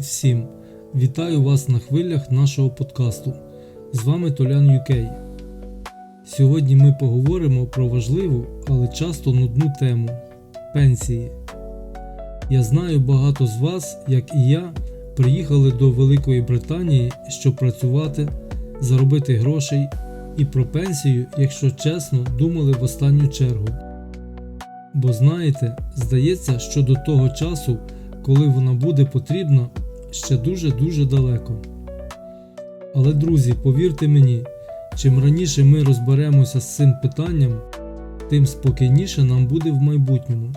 Привіт всім! Вітаю вас на хвилях нашого подкасту. З вами Толян UK. Сьогодні ми поговоримо про важливу, але часто нудну тему пенсії. Я знаю багато з вас, як і я, приїхали до Великої Британії, щоб працювати, заробити грошей і про пенсію, якщо чесно, думали в останню чергу. Бо знаєте, здається, що до того часу, коли вона буде потрібна, ще дуже-дуже далеко. Але, друзі, повірте мені, чим раніше ми розберемося з цим питанням, тим спокійніше нам буде в майбутньому.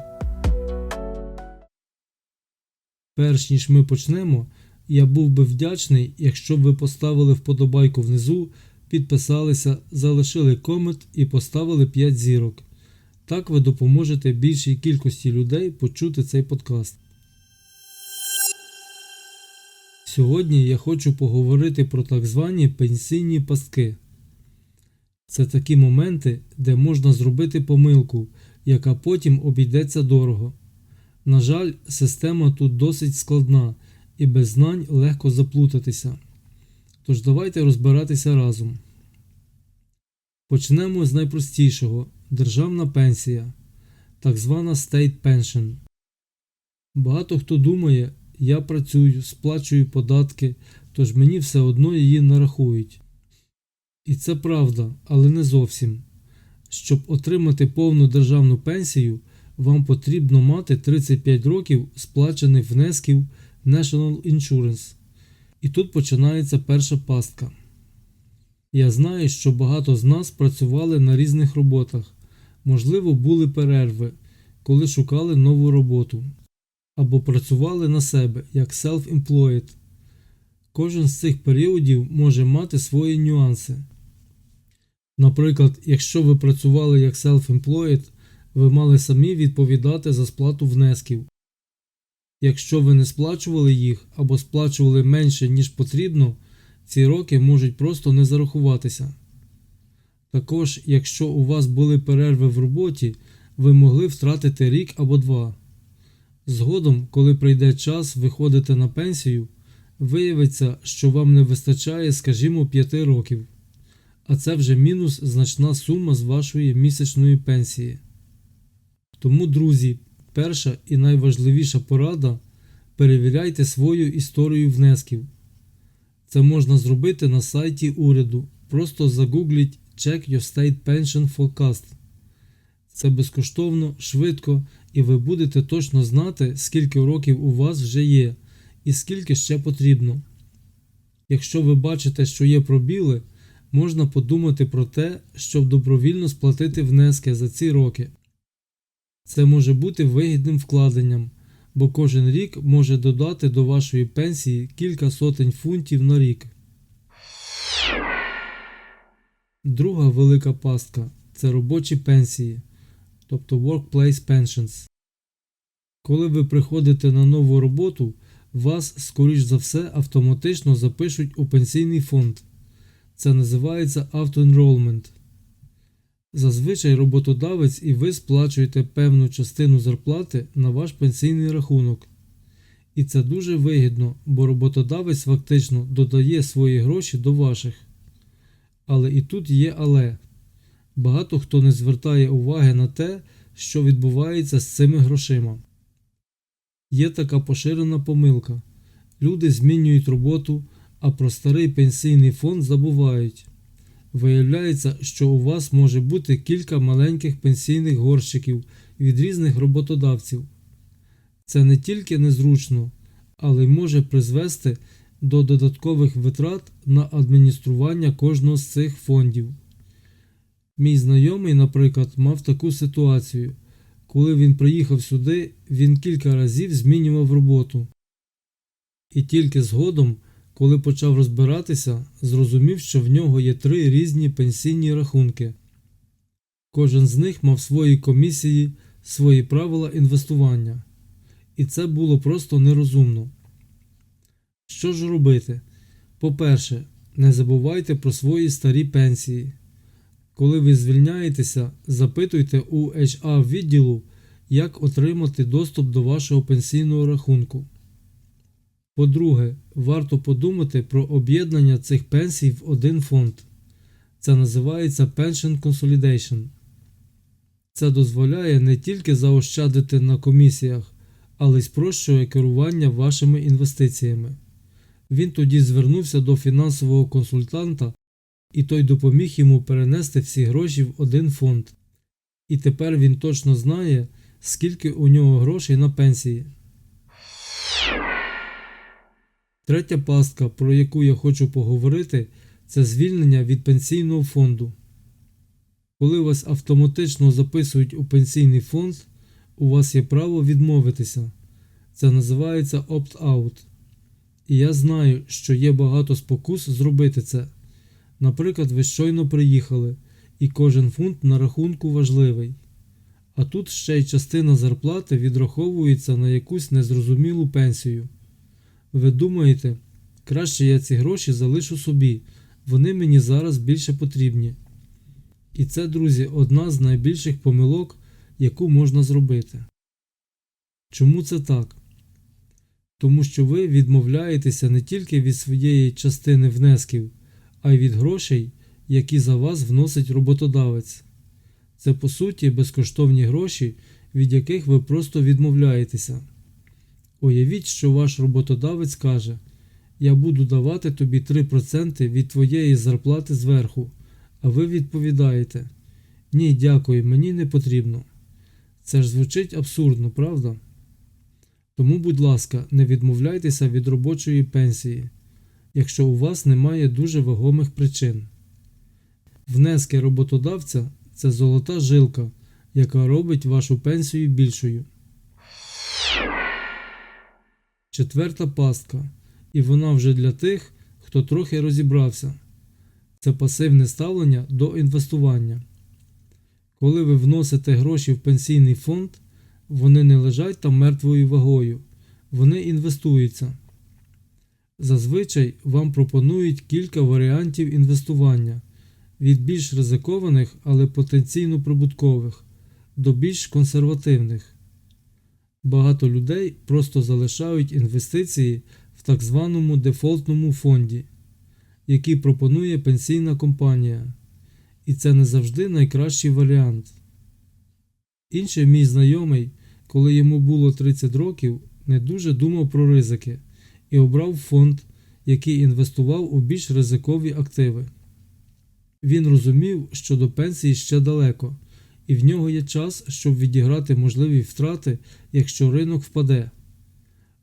Перш ніж ми почнемо, я був би вдячний, якщо б ви поставили вподобайку внизу, підписалися, залишили комент і поставили 5 зірок. Так ви допоможете більшій кількості людей почути цей подкаст. Сьогодні я хочу поговорити про так звані пенсійні пастки. Це такі моменти, де можна зробити помилку, яка потім обійдеться дорого. На жаль, система тут досить складна і без знань легко заплутатися. Тож давайте розбиратися разом. Почнемо з найпростішого державна пенсія, так звана State Pension. Багато хто думає, я працюю, сплачую податки, тож мені все одно її нарахують. І це правда, але не зовсім. Щоб отримати повну державну пенсію, вам потрібно мати 35 років сплачених внесків National Insurance. І тут починається перша пастка. Я знаю, що багато з нас працювали на різних роботах, можливо, були перерви, коли шукали нову роботу, або працювали на себе як self-employed. Кожен з цих періодів може мати свої нюанси. Наприклад, якщо ви працювали як self-employed, ви мали самі відповідати за сплату внесків. Якщо ви не сплачували їх або сплачували менше, ніж потрібно, ці роки можуть просто не зарахуватися. Також, якщо у вас були перерви в роботі, ви могли втратити рік або два. Згодом, коли прийде час виходити на пенсію, виявиться, що вам не вистачає, скажімо, 5 років, а це вже мінус значна сума з вашої місячної пенсії. Тому, друзі, перша і найважливіша порада перевіряйте свою історію внесків. Це можна зробити на сайті уряду. Просто загугліть Check Your State Pension Forecast. Це безкоштовно, швидко, і ви будете точно знати, скільки років у вас вже є, і скільки ще потрібно. Якщо ви бачите, що є пробіли, можна подумати про те, щоб добровільно сплатити внески за ці роки. Це може бути вигідним вкладенням, бо кожен рік може додати до вашої пенсії кілька сотень фунтів на рік. Друга велика пастка це робочі пенсії, тобто Workplace Pensions. Коли ви приходите на нову роботу, вас, скоріш за все, автоматично запишуть у пенсійний фонд. Це називається автоенролмент. Зазвичай роботодавець і ви сплачуєте певну частину зарплати на ваш пенсійний рахунок. І це дуже вигідно, бо роботодавець фактично додає свої гроші до ваших. Але і тут є але. Багато хто не звертає уваги на те, що відбувається з цими грошима. Є така поширена помилка. Люди змінюють роботу, а про старий пенсійний фонд забувають. Виявляється, що у вас може бути кілька маленьких пенсійних горщиків від різних роботодавців. Це не тільки незручно, але й може призвести до додаткових витрат на адміністрування кожного з цих фондів. Мій знайомий, наприклад, мав таку ситуацію. Коли він приїхав сюди, він кілька разів змінював роботу. І тільки згодом, коли почав розбиратися, зрозумів, що в нього є три різні пенсійні рахунки. Кожен з них мав свої комісії, свої правила інвестування. І це було просто нерозумно. Що ж робити? По-перше, не забувайте про свої старі пенсії. Коли ви звільняєтеся, запитуйте у HR відділу, як отримати доступ до вашого пенсійного рахунку. По-друге, варто подумати про об'єднання цих пенсій в один фонд. Це називається Pension Consolidation. Це дозволяє не тільки заощадити на комісіях, але й спрощує керування вашими інвестиціями. Він тоді звернувся до фінансового консультанта, і той допоміг йому перенести всі гроші в один фонд. І тепер він точно знає, скільки у нього грошей на пенсії. Третя пастка, про яку я хочу поговорити, це звільнення від пенсійного фонду. Коли вас автоматично записують у пенсійний фонд, у вас є право відмовитися. Це називається opt-out. І я знаю, що є багато спокус зробити це. Наприклад, ви щойно приїхали, і кожен фунт на рахунку важливий. А тут ще й частина зарплати відраховується на якусь незрозумілу пенсію. Ви думаєте, краще я ці гроші залишу собі, вони мені зараз більше потрібні. І це, друзі, одна з найбільших помилок, яку можна зробити. Чому це так? Тому що ви відмовляєтеся не тільки від своєї частини внесків, а й від грошей, які за вас вносить роботодавець. Це по суті безкоштовні гроші, від яких ви просто відмовляєтеся. Уявіть, що ваш роботодавець каже: Я буду давати тобі 3% від твоєї зарплати зверху, а ви відповідаєте: Ні, дякую, мені не потрібно. Це ж звучить абсурдно, правда? Тому, будь ласка, не відмовляйтеся від робочої пенсії, якщо у вас немає дуже вагомих причин. Внески роботодавця це золота жилка, яка робить вашу пенсію більшою. Четверта пастка, і вона вже для тих, хто трохи розібрався. Це пасивне ставлення до інвестування. Коли ви вносите гроші в пенсійний фонд, вони не лежать там мертвою вагою, вони інвестуються. Зазвичай вам пропонують кілька варіантів інвестування від більш ризикованих, але потенційно прибуткових до більш консервативних. Багато людей просто залишають інвестиції в так званому дефолтному фонді, який пропонує пенсійна компанія, і це не завжди найкращий варіант. Інший мій знайомий, коли йому було 30 років, не дуже думав про ризики і обрав фонд, який інвестував у більш ризикові активи. Він розумів, що до пенсії ще далеко, і в нього є час, щоб відіграти можливі втрати, якщо ринок впаде.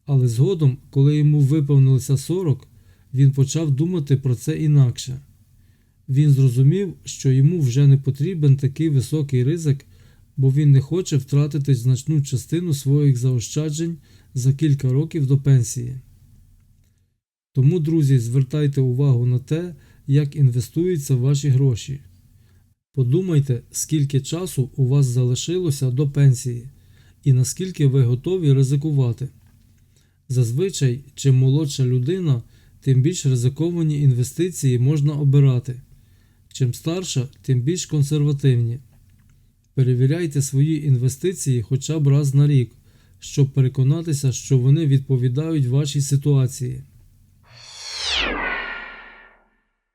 Але згодом, коли йому виповнилося 40, він почав думати про це інакше. Він зрозумів, що йому вже не потрібен такий високий ризик, бо він не хоче втратити значну частину своїх заощаджень за кілька років до пенсії. Тому, друзі, звертайте увагу на те, як інвестуються ваші гроші. Подумайте, скільки часу у вас залишилося до пенсії і наскільки ви готові ризикувати. Зазвичай, чим молодша людина, тим більш ризиковані інвестиції можна обирати. Чим старша, тим більш консервативні. Перевіряйте свої інвестиції хоча б раз на рік, щоб переконатися, що вони відповідають вашій ситуації.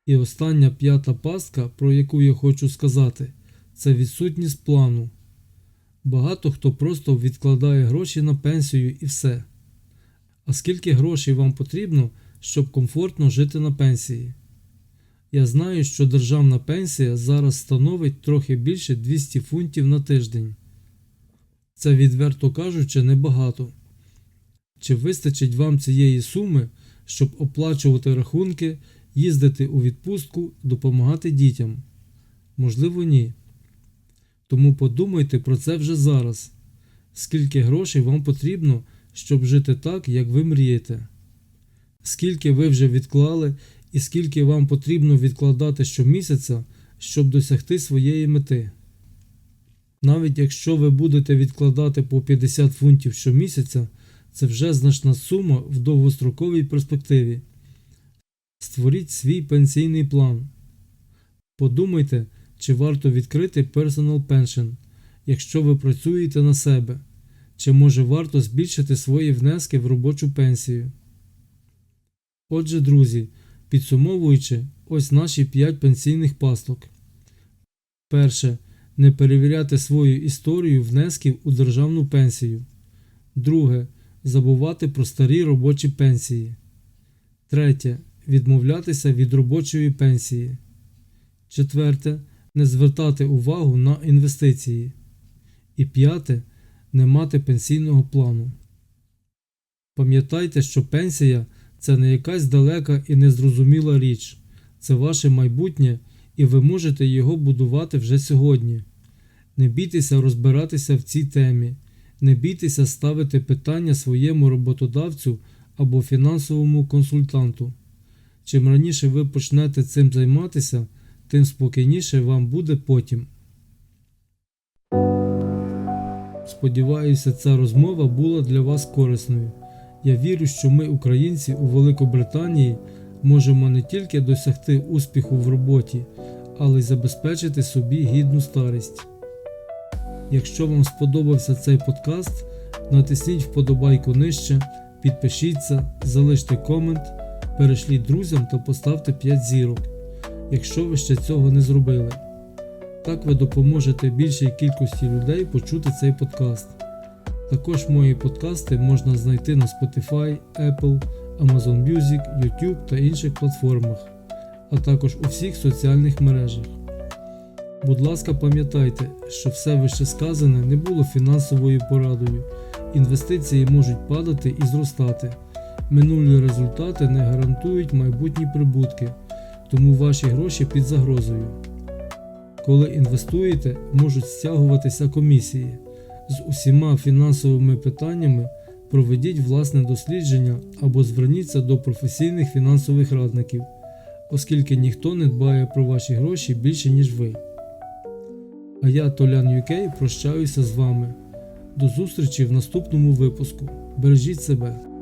І остання п'ята пастка, про яку я хочу сказати, це відсутність плану. Багато хто просто відкладає гроші на пенсію і все. А скільки грошей вам потрібно, щоб комфортно жити на пенсії? Я знаю, що державна пенсія зараз становить трохи більше 200 фунтів на тиждень. Це, відверто кажучи, небагато. Чи вистачить вам цієї суми, щоб оплачувати рахунки, їздити у відпустку, допомагати дітям? Можливо, ні. Тому подумайте про це вже зараз. Скільки грошей вам потрібно, щоб жити так, як ви мрієте? Скільки ви вже відклали і скільки вам потрібно відкладати щомісяця, щоб досягти своєї мети? Навіть якщо ви будете відкладати по 50 фунтів щомісяця, це вже значна сума в довгостроковій перспективі. Створіть свій пенсійний план. Подумайте, чи варто відкрити Personal Pension, якщо ви працюєте на себе, чи може варто збільшити свої внески в робочу пенсію. Отже, друзі, підсумовуючи, ось наші 5 пенсійних пасток. Перше. Не перевіряти свою історію внесків у державну пенсію. Друге. Забувати про старі робочі пенсії. Третє. Відмовлятися від робочої пенсії. Четверте. Не звертати увагу на інвестиції. І п'яте. Не мати пенсійного плану. Пам'ятайте, що пенсія це не якась далека і незрозуміла річ. Це ваше майбутнє, і ви можете його будувати вже сьогодні. Не бійтеся розбиратися в цій темі, не бійтеся ставити питання своєму роботодавцю або фінансовому консультанту. Чим раніше ви почнете цим займатися, тим спокійніше вам буде потім. Сподіваюся, ця розмова була для вас корисною. Я вірю, що ми, українці у Великобританії, можемо не тільки досягти успіху в роботі, але й забезпечити собі гідну старість. Якщо вам сподобався цей подкаст, натисніть вподобайку нижче, підпишіться, залиште комент, перешліть друзям та поставте 5 зірок, якщо ви ще цього не зробили. Так ви допоможете більшій кількості людей почути цей подкаст. Також мої подкасти можна знайти на Spotify, Apple, Amazon Music, YouTube та інших платформах, а також у всіх соціальних мережах. Будь ласка, пам'ятайте, що все вище сказане не було фінансовою порадою. Інвестиції можуть падати і зростати. Минулі результати не гарантують майбутні прибутки, тому ваші гроші під загрозою. Коли інвестуєте, можуть стягуватися комісії. З усіма фінансовими питаннями проведіть власне дослідження або зверніться до професійних фінансових радників, оскільки ніхто не дбає про ваші гроші більше, ніж ви. А я, Толян UK, прощаюся з вами. До зустрічі в наступному випуску. Бережіть себе!